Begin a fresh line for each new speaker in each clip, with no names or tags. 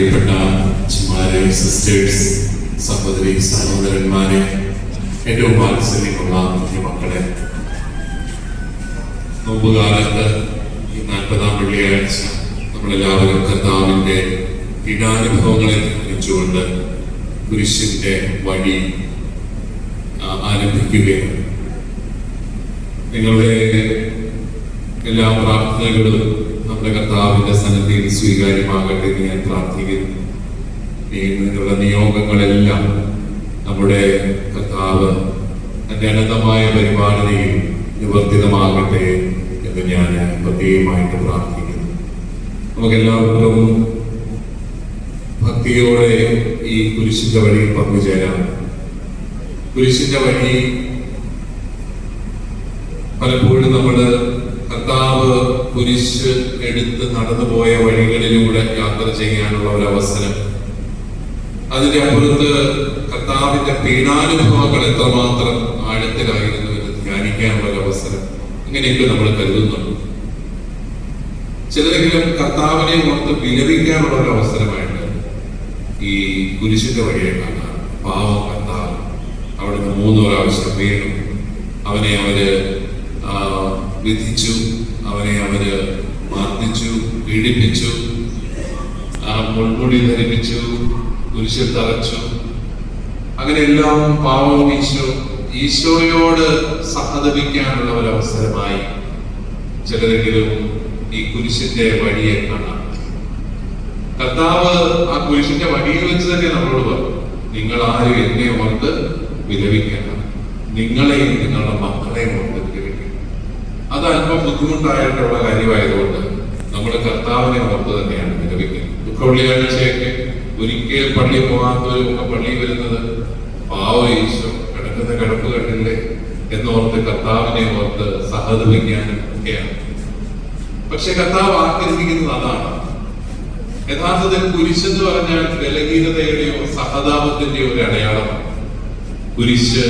പ്രിയപ്പെട്ട അച്ഛന്മാരെ സിസ്റ്റേഴ്സ് സഹോദരി സഹോദരന്മാരെ ഏറ്റവും വാത്സല്യമുള്ള മക്കളെ. നോമ്പുകാലത്ത് ഈ നാൽപ്പതാം വെള്ളിയാഴ്ച നമ്മളെല്ലാവരും കർത്താവിന്റെ ഇടാനുഭവങ്ങളെ ധ്യാനിച്ചുകൊണ്ട് കുരിശിന്റെ വഴി ആരംഭിക്കുകയാണ്. നിങ്ങളുടെ എല്ലാ പ്രാർത്ഥനകളും നമ്മുടെ കർത്താവിന്റെ സന്നദ്ധിയിൽ സ്വീകാര്യമാകട്ടെ എന്ന് ഞാൻ പ്രാർത്ഥിക്കുന്നു. നിങ്ങളുടെ നിയോഗങ്ങളെല്ലാം നമ്മുടെ കർത്താവ് തന്റെ അനന്തമായ പരിപാലനയിൽ നിവർത്തിതമാകട്ടെ എന്ന് ഞാൻ പ്രത്യേകമായിട്ട് പ്രാർത്ഥിക്കുന്നു. നമുക്കെല്ലാവർക്കും ഭക്തിയോടെ ഈ കുരിശിന്റെ വഴി പങ്കുചേരാം കുരിശിന്റെ വഴി പലപ്പോഴും നമ്മൾ കർത്താവ് കുരിശ് എടുത്ത് നടന്നുപോയ വഴികളിലൂടെ യാത്ര ചെയ്യാനുള്ള ഒരു അവസരം അതിന്റെ അപ്പുറത്ത് കർത്താവിന്റെ പീഡാനുഭവങ്ങൾ എത്രമാത്രം ആഴത്തിലായിരുന്നു എന്ന് ധ്യാനിക്കാനുള്ള ഒരു അവസരം ഇങ്ങനെയൊക്കെ നമ്മൾ കരുതുന്നുണ്ട്. ചിലരെങ്കിലും കർത്താവിനെ ഓർത്ത് വിലപിക്കാനുള്ള ഒരു അവസരമായിട്ട് ഈ കുരിശിന്റെ വഴിയെ കാണാം. പാവം കർത്താവ് അവിടുന്ന് മൂന്ന് പ്രാവശ്യം വീണു. അവനെ അവർ വിധിച്ചു. അവനെ അവർ മർദ്ദിച്ചു പീഡിപ്പിച്ചു ആ മുൾമുടി ധരിപ്പിച്ചു കുരിശിൽ തറച്ചു. അങ്ങനെ എല്ലാം പാവം ഈശോ ഈശോയോട് സഹതപിക്കാനുള്ള ഒരു അവസരമായി ചിലരെങ്കിലും ഈ കുരിശിന്റെ വഴിയെ കാണാം. കർത്താവ് ആ കുരിശിന്റെ വഴിയിൽ വെച്ച് തന്നെ നമ്മളോട് പറഞ്ഞു നിങ്ങൾ ആരും എന്നെ ഓർത്ത് വിലപിക്കണം നിങ്ങളെയും നിങ്ങളുടെ മക്കളെയും ഓർത്ത് അത് അല്പം ബുദ്ധിമുട്ടായിട്ടുള്ള കാര്യമായതുകൊണ്ട് നമ്മുടെ കർത്താവിനെ ഓർത്ത് തന്നെയാണ് വിലപിക്കുന്നത് ദുഃഖവെള്ളിയാഴ്ചയൊക്കെ ഒരിക്കൽ പള്ളി പോകാത്തവരും ഒക്കെ പള്ളി വരുന്നത് പാവ ഈശോ കിടക്കുന്ന കിടപ്പ് കണ്ടില്ലേ? എന്നോർത്ത് കർത്താവിനെ ഓർത്ത് സഹതപിക്കാനും ഒക്കെയാണ്. പക്ഷെ കർത്താവ് ആഗ്രഹിക്കുന്നത് അതാണ്. യഥാർത്ഥത്തിൽ കുരിശ് എന്ന് പറഞ്ഞാൽ ബലഹീനതയുടെയോ സഹതാപത്തിന്റെയോ ഒരു അടയാളമാണ്. കുരിശ്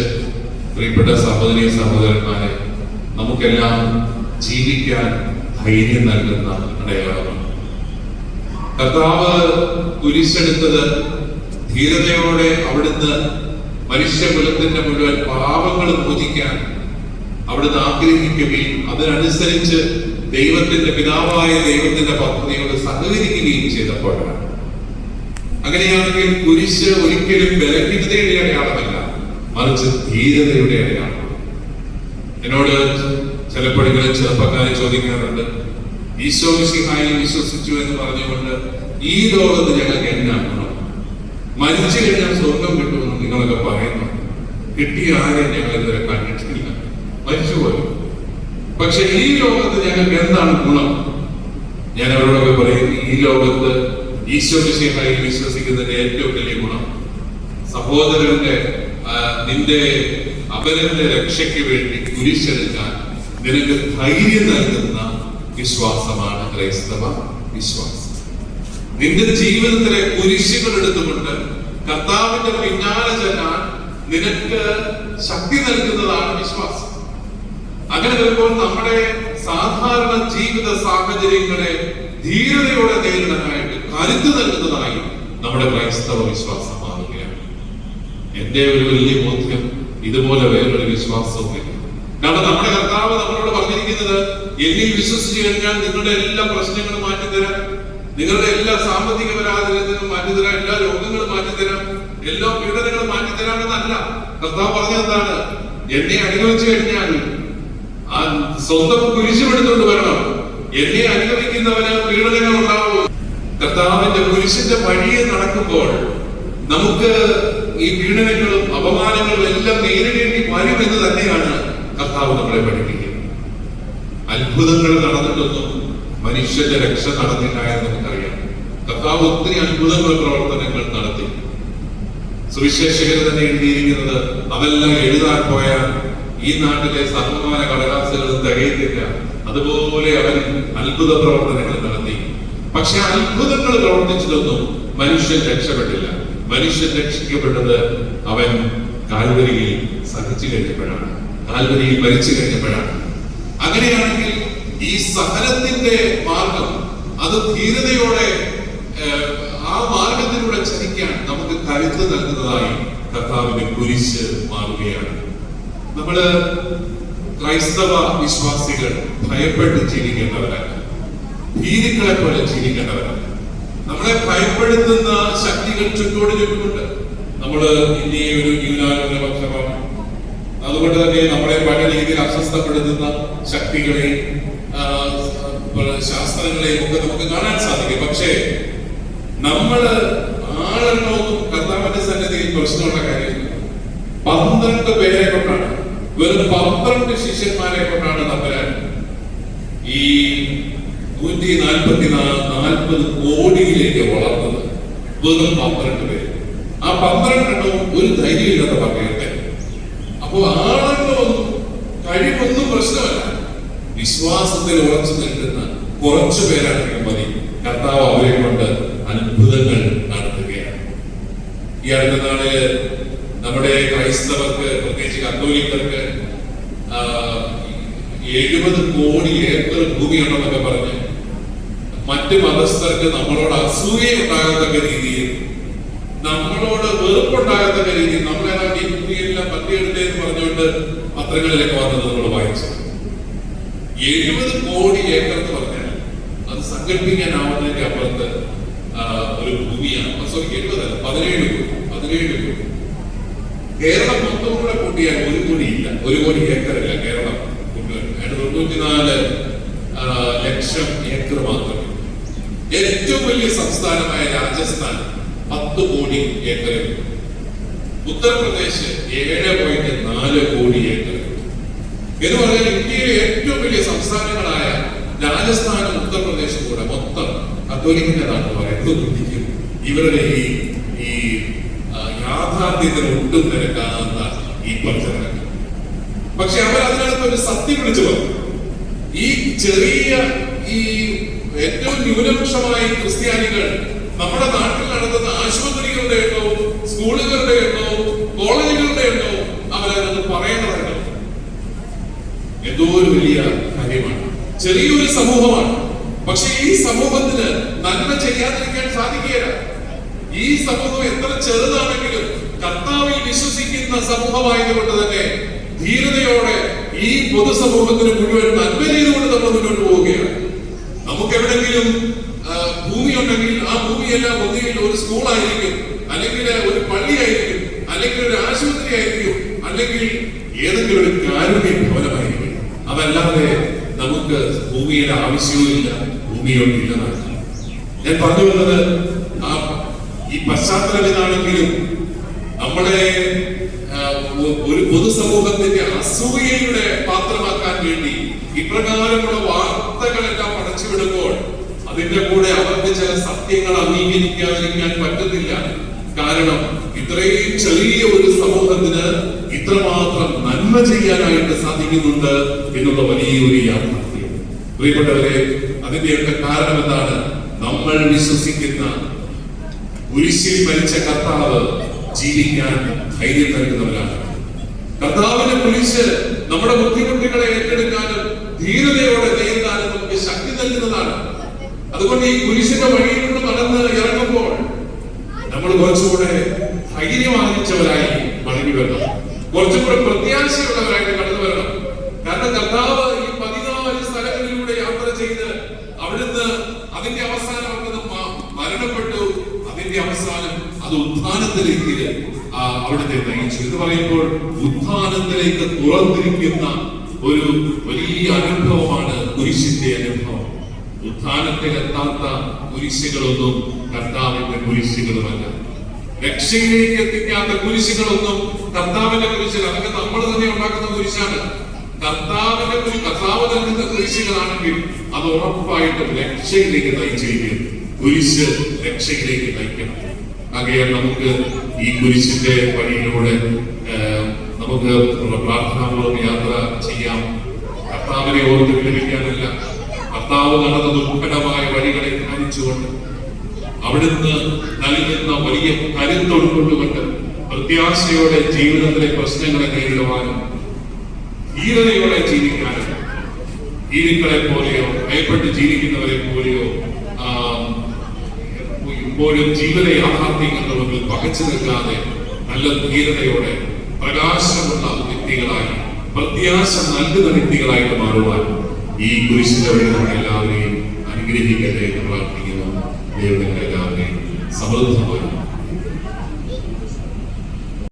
പ്രിയപ്പെട്ട സഹോദരി സഹോദരന്മാരെ നമുക്കെല്ലാം ജീവിക്കാൻ ധൈര്യം നൽകുന്ന അടയാളമാണ്. കർത്താവ് കുരിശെടുത്തത് ധീരതയോടെ അവിടുന്ന് മനുഷ്യകുലത്തിന്റെ മുഴുവൻ പാപങ്ങൾ പൂജിക്കാൻ അവിടുന്ന് ആഗ്രഹിക്കുകയും അതിനനുസരിച്ച് ദൈവത്തിന്റെ പിതാവായ ദൈവത്തിന്റെ പത്നിയോട് സഹകരിക്കുകയും ചെയ്തപ്പോഴാണ്. അങ്ങനെയാണെങ്കിൽ കുരിശ് ഒരിക്കലും ബലഹീനതയുടെ അടയാളമല്ല മറിച്ച് ധീരതയുടെ അടയാളമാണ് എന്നോട് ചിലപ്പോഴെങ്കിലും ചെറുപ്പക്കാരെ ചോദിക്കാറുണ്ട് ഈശോ മിശിഹായിൽ വിശ്വസിച്ചു എന്ന് പറഞ്ഞുകൊണ്ട് ഈ ലോകത്ത് ഞങ്ങൾക്ക് എന്നാ ഗുണം? മരിച്ചു കഴിഞ്ഞാൽ സ്വർഗം കിട്ടുമെന്ന് നിങ്ങളൊക്കെ പറയുന്നു. കിട്ടിയ ആരെയും ഞങ്ങൾ ഇതുവരെ കണ്ടിട്ടില്ല. മരിച്ചുപോയി പക്ഷെ ഈ ലോകത്ത് ഞങ്ങൾക്ക് എന്താണ് ഗുണം? ഞാൻ അവരോടൊക്കെ പറയും ഈ ലോകത്ത് ഈശോ മിശിഹായിൽ വിശ്വസിക്കുന്നതിന്റെ ഏറ്റവും വലിയ ഗുണം സഹോദരന്റെ നിന്റെ അപരന്റെ രക്ഷയ്ക്ക് വേണ്ടി കുരിശെടുക്കാൻ നിനക്ക് ധൈര്യം നൽകുന്ന വിശ്വാസമാണ് ക്രൈസ്തവ വിശ്വാസം. നിന്റെ ജീവിതത്തിലെ കുരിശുകൾ എടുത്തുകൊണ്ട് കർത്താവിന്റെ പിന്നാലെ ചെല്ലാൻ നിനക്ക് ശക്തി നൽകുന്നതാണ് വിശ്വാസം. അങ്ങനെ വരുമ്പോൾ നമ്മുടെ സാധാരണ ജീവിത സാഹചര്യങ്ങളെ ധീരതയോടെ നേരിടാനായിട്ട് കരുത്ത് നൽകുന്നതായി നമ്മുടെ ക്രൈസ്തവ വിശ്വാസം മാറുകയാണ്. എന്റെ ഒരു വലിയ ബോധ്യം ഇതുപോലെ വേറൊരു വിശ്വാസവുമില്ല. കാരണം നമ്മുടെ കർത്താവ് നമ്മളോട് പറഞ്ഞിരിക്കുന്നത് എന്നിൽ വിശ്വസിച്ചു കഴിഞ്ഞാൽ നിങ്ങളുടെ എല്ലാ പ്രശ്നങ്ങളും മാറ്റിത്തരാം. നിങ്ങളുടെ എല്ലാ സാമ്പത്തിക പരാധീനത്തിനും മാറ്റിത്തരാം. എല്ലാ രോഗങ്ങളും മാറ്റിത്തരാം. എല്ലാ പീഡനങ്ങളും മാറ്റിത്തരാം എന്നല്ല. കർത്താവ് പറഞ്ഞതെന്താണ് എന്നെ അനുഭവിച്ചു കഴിഞ്ഞാൽ ആ സ്വന്തം കുരിശുമെടുത്തുകൊണ്ട് വരണം. എന്നെ അനുഭവിക്കുന്നവന് പീഡനങ്ങൾ ഉണ്ടാവും. കർത്താവിന്റെ കുരിശിന്റെ വഴിയെ നടക്കുമ്പോൾ നമുക്ക് ഈ പീഡനങ്ങളും അപമാനങ്ങളും എല്ലാം നേരിടേണ്ടി വരും എന്ന് തന്നെയാണ് കർത്താവ് നമ്മളെ പഠിപ്പിക്കും. അത്ഭുതങ്ങൾ നടന്നിട്ടൊന്നും മനുഷ്യന്റെ രക്ഷ നടന്നില്ല എന്ന് നമുക്കറിയാം. കർത്താവ് ഒത്തിരി അത്ഭുതങ്ങൾ പ്രവർത്തനങ്ങൾ നടത്തി. സുവിശേഷകർ തന്നെ എഴുതിയിരിക്കുന്നത് അതെല്ലാം എഴുതാൻ പോയാൽ ഈ നാട്ടിലെ സർവമാന കടലാസുകളും തികയത്തില്ല. അതുപോലെ അവൻ അത്ഭുത പ്രവർത്തനങ്ങൾ നടത്തി. പക്ഷെ അത്ഭുതങ്ങൾ പ്രവർത്തിച്ചതൊന്നും മനുഷ്യൻ രക്ഷപ്പെട്ടില്ല. മനുഷ്യൻ രക്ഷിക്കപ്പെട്ടത് അവൻ കാൽവരിയിൽ സഹിച്ചു കഴിഞ്ഞപ്പോഴാണ്. കാൽവരിയിൽ മരിച്ചു കഴിഞ്ഞപ്പോഴാണ്. അങ്ങനെയാണെങ്കിൽ ഈ സഹനത്തിന്റെ മാർഗം അത് ധീരതയോടെ ആ മാർഗത്തിലൂടെ ചലിക്കാൻ നമുക്ക് കരുത്ത് നൽകുന്നതായി കർത്താവിന്റെ കുരിശ് മാറുകയാണ്. നമ്മൾ ക്രൈസ്തവ വിശ്വാസികൾ ഭയപ്പെട്ട് ജീവിക്കേണ്ടവരല്ല. ഭീരുക്കളെ പോലെ ജീവിക്കേണ്ടവരല്ല. നമ്മളെ ഭയപ്പെടുത്തുന്ന ശക്തികൾ ചുറ്റോട് ചുറ്റുമുണ്ട് നമ്മൾ ഇന്ത്യയെ ഒരു ന്യൂനാനുപക്ഷമാണ് അതുകൊണ്ട് തന്നെ നമ്മളെ പല രീതിയിൽ അസ്വസ്ഥപ്പെടുത്തുന്ന ശക്തികളെ ശാസ്ത്രങ്ങളെയും ഒക്കെ നമുക്ക് കാണാൻ സാധിക്കും. പക്ഷേ നമ്മൾ ആളെണ്ണവും കർത്താവിന്റെ സന്നിധിയിൽ പ്രശ്നമുള്ള കാര്യമില്ല. പന്ത്രണ്ട് പേരെ കൊണ്ടാണ് വെറും പന്ത്രണ്ട് ശിഷ്യന്മാരെ കൊണ്ടാണ് തമ്പുരാൻ ഈ നൂറ്റി നാൽപ്പത്തി നാൽപ്പത് കോടിയിലേക്ക് വളർന്നത്. വെറും പന്ത്രണ്ട് പേര്. ആ പന്ത്രണ്ടെണ്ണവും ഒരു ധൈര്യമില്ലാത്ത പറയട്ടെ അപ്പോ ആളുകളൊന്നും കഴിവൊന്നും പ്രശ്നമല്ല. വിശ്വാസത്തിൽ ഉറച്ചു നിൽക്കുന്ന കുറച്ചു പേരാണെങ്കിൽ മതി. കർത്താവ് അവരെ കൊണ്ട് അത്ഭുതങ്ങൾ നടത്തുകയാണ്. ഈ അടുത്ത നാളിൽ നമ്മുടെ ക്രൈസ്തവർക്ക് പ്രത്യേകിച്ച് കത്തോലിക്കർക്ക് എഴുപത് കോടി ഏക്കർ ഭൂമിയുണ്ടെന്നൊക്കെ പറഞ്ഞ് മറ്റ് മതസ്ഥർക്ക് നമ്മളോട് അസൂയ ഉണ്ടാകത്തക്ക രീതിയിൽ വെറുപ്പുണ്ടാകത്തക്ക രീതിയിൽ നമ്മളേതാണ്ട് ഈ കുട്ടിയെല്ലാം പറ്റിയെടുത്തേ എന്ന് പറഞ്ഞുകൊണ്ട് പത്രങ്ങളിലൊക്കെ വന്നത് നമ്മൾ വായിച്ചു. എഴുപത് കോടി ഏക്കർ എന്ന് പറഞ്ഞാൽ അത് സങ്കല്പിക്കാനാവുന്നതിന്റെ അപ്പുറത്ത് ഒരു ഭൂമിയാണ്. സോറി എഴുപതല്ല പതിനേഴ് കോടി പതിനേഴ് കോടി. കേരളം മൊത്തം കൂടെ കൂട്ടിയാൽ ഒരു കോടി ഇല്ല. ഒരു കോടി ഏക്കർ ഇല്ല കേരളം തൊണ്ണൂറ്റിനാല് ലക്ഷം ഏക്കർ മാത്രമേ ഏറ്റവും വലിയ സംസ്ഥാനമായ രാജസ്ഥാൻ പത്ത് കോടി ഏക്കറിൽ ഉത്തർപ്രദേശ് ഏഴ് പോയിന്റ് നാല് കോടി ഏക്കർ. എന്ന് പറഞ്ഞാൽ ഇന്ത്യയിലെ ഏറ്റവും വലിയ സംസ്ഥാനങ്ങളായ രാജസ്ഥാനും ഉത്തർപ്രദേശും കൂടെ മൊത്തം കത്തോലിക്കുന്നതാണ് പറയുന്നത് ഇന്ത്യക്കും ഇവരുടെ ഈ ഈ യാഥാർത്ഥ്യത്തിന് ഒട്ടും നിരക്കാവുന്ന ഈ പ്രചരണങ്ങൾ പക്ഷെ അവർ അതിനകത്ത് ഒരു സത്യം വിളിച്ചു പറഞ്ഞു. ഈ ചെറിയ ഈ ഏറ്റവും ന്യൂനപക്ഷമായി ക്രിസ്ത്യാനികൾ നമ്മുടെ നാട്ടിൽ നടത്തുന്ന ആശുപത്രികളുടെ എണ്ണവും സ്കൂളുകളുടെ എണ്ണവും കോളേജുകളുടെ എണ്ണവും അവരത് പറയേണ്ടതുണ്ട് എന്തോ ഒരു വലിയ കാര്യമാണ്. ചെറിയൊരു സമൂഹമാണ്. പക്ഷെ ഈ സമൂഹത്തിന് നന്മ ചെയ്യാതിരിക്കാൻ സാധിക്കുകയില്ല. ഈ സമൂഹം എത്ര ചെറുതാണെങ്കിലും കർത്താവിൽ വിശ്വസിക്കുന്ന സമൂഹമായതുകൊണ്ട് തന്നെ ധീരതയോടെ ഈ പൊതുസമൂഹത്തിന് മുഴുവൻ നന്മ ചെയ്തുകൊണ്ട് നമ്മൾ മുന്നോട്ട് പോവുകയാണ്. നമുക്ക് എവിടെങ്കിലും ഭൂമി ഉണ്ടെങ്കിൽ ആ ഭൂമിയെല്ലാം ഒന്നുകിൽ ഒരു സ്കൂളായിരിക്കും അല്ലെങ്കിൽ ഒരു പള്ളിയായിരിക്കും അല്ലെങ്കിൽ ഒരു ആശുപത്രി ആയിരിക്കും അല്ലെങ്കിൽ ഏതെങ്കിലും ഒരു കാരുണ്യ ഭവനമായിരിക്കും. അതല്ലാതെ നമുക്ക് ഭൂമിയുടെ ആവശ്യവുമില്ല ഭൂമിയോട് ഞാൻ പറഞ്ഞു വന്നത് ആ ഈ പശ്ചാത്തലം ഇതാണെങ്കിലും നമ്മുടെ ഒരു പൊതുസമൂഹത്തിന്റെ അസൂയയുടെ പാത്രമാക്കാൻ വേണ്ടി ഇപ്രകാരമുള്ള വാർത്തകളെല്ലാം അടച്ചുവിടുമ്പോൾ അതിന്റെ കൂടെ അവർക്ക് ചില സത്യങ്ങൾ അംഗീകരിക്കാതിരിക്കാൻ പറ്റത്തില്ല കാരണം ഇത്രയും ചെറിയ ഒരു സമൂഹത്തിന് ഇത്രമാത്രം നന്മ ചെയ്യാനായിട്ട് സാധിക്കുന്നുണ്ട് എന്നുള്ള വലിയൊരു യാഥാർത്ഥ്യം. പ്രിയപ്പെട്ടവരെ അതിന്റെയൊക്കെ കാരണം എന്താണ്? നമ്മൾ വിശ്വസിക്കുന്ന കുരിശിൽ മരിച്ച കർത്താവ് ജീവിക്കാൻ ധൈര്യം നൽകുന്നവരാണ്. കർത്താവിന്റെ കുരിശ് നമ്മുടെ ബുദ്ധിമുട്ടുകളെ ഏറ്റെടുക്കാനും ധീരതയോടെ നേരിടാനും നമുക്ക് ശക്തി നൽകുന്നതാണ് അതുകൊണ്ട് ഈ കുരിശിന്റെ വഴിയിലൂടെ നടന്ന് ഇറങ്ങുമ്പോൾ നമ്മൾ കുറച്ചുകൂടെ ധൈര്യം ആർജിച്ചവരായി മടങ്ങി വരണം. കുറച്ചുകൂടെ പ്രത്യാശയുള്ളവരായിട്ട് കടന്നു വരണം. കാരണം കർത്താവ് ഈ പതിനാല് സ്ഥലങ്ങളിലൂടെ യാത്ര ചെയ്ത് അവിടുന്ന് അതിന്റെ അവസാനം അവിടുന്ന് മരണപ്പെട്ടു. അതിന്റെ അവസാനം അത് ഉത്ഥാനത്തിലേക്ക് അവിടുത്തെ നയിച്ചു. എന്ന് പറയുമ്പോൾ ഉത്ഥാനത്തിലേക്ക് തുറന്നിരിക്കുന്ന ഒരു വലിയ അനുഭവമാണ് കുരിശിന്റെ അനുഭവം. ഉത്ഥാനത്തിൽ എത്താത്ത കുരിശുകളൊന്നും കർത്താവിന്റെ കുരിശുകളുമല്ല. രക്ഷയിലേക്ക് എത്തിക്കാത്ത കുരിശികളൊന്നും കർത്താവിന്റെ കുരിശുകൾ അതൊക്കെ നമ്മൾ തന്നെ ഉണ്ടാക്കുന്ന കുരിശാണ്. കർത്താവിന്റെ കുരി കർത്താവ് നൽകുന്ന കുരിശുകളാണെങ്കിൽ അത് ഉറപ്പായിട്ടും രക്ഷയിലേക്ക് നയിച്ചിരിക്കും. കുരിശ് രക്ഷയിലേക്ക് നയിക്കണം. ആകയാൽ നമുക്ക് ഈ കുരിശിന്റെ വഴിയിലൂടെ നമുക്ക് പ്രാർത്ഥനാപൂർവം യാത്ര ചെയ്യാം. കർത്താവിനെ ഓർത്ത് വിലപിക്കാനല്ല കർത്താവ് നടന്ന ദുർഘടമായ വഴികളെ ധ്യാനിച്ചുകൊണ്ട് അവിടുന്ന് നൽകുന്ന വലിയ കരുത്ത് ഉൾക്കൊണ്ടുകൊണ്ട് പ്രത്യാശയോടെ ജീവിതത്തിലെ പ്രശ്നങ്ങളെ നേരിടുവാനും ധീരതയോടെ ജീവിക്കാനും ഭീരുക്കളെ പോലെയോ ഭയപ്പെട്ട് ജീവിക്കുന്നവരെ പോലെയോ ഇപ്പോഴും ജീവിത യാഥാർത്ഥ്യങ്ങളുടെ പകച്ചു നിൽക്കാതെ നല്ല ധീരതയോടെ പ്രകാശമുള്ള വ്യക്തികളായി പ്രത്യാശ നൽകുന്ന വ്യക്തികളായിട്ട് മാറുവാൻ ഈ നമ്മൾ എല്ലാവരെയും അനുഗ്രഹിക്കട്ടെ എന്ന് പ്രാർത്ഥിക്കുന്നു. ദൈവത്തിന്റെ എല്ലാവരെയും